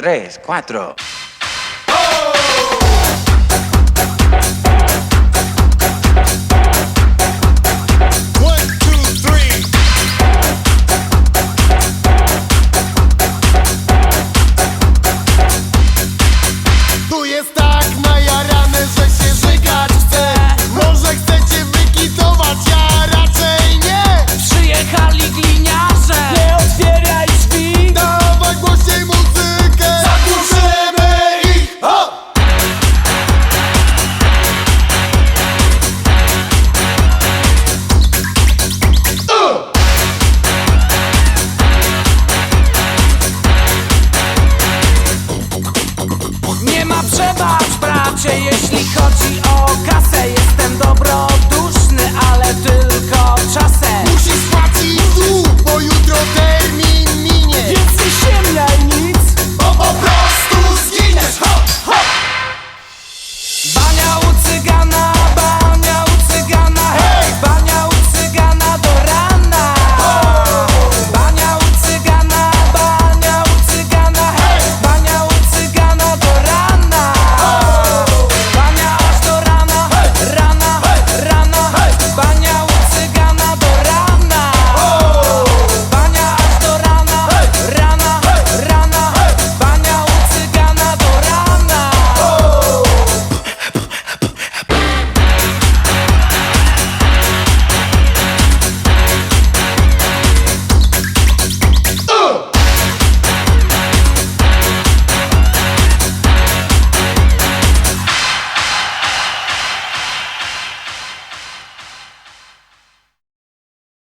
tres, cuatro. Patrz bracie, jeśli chodzi o kasę. Jestem dobro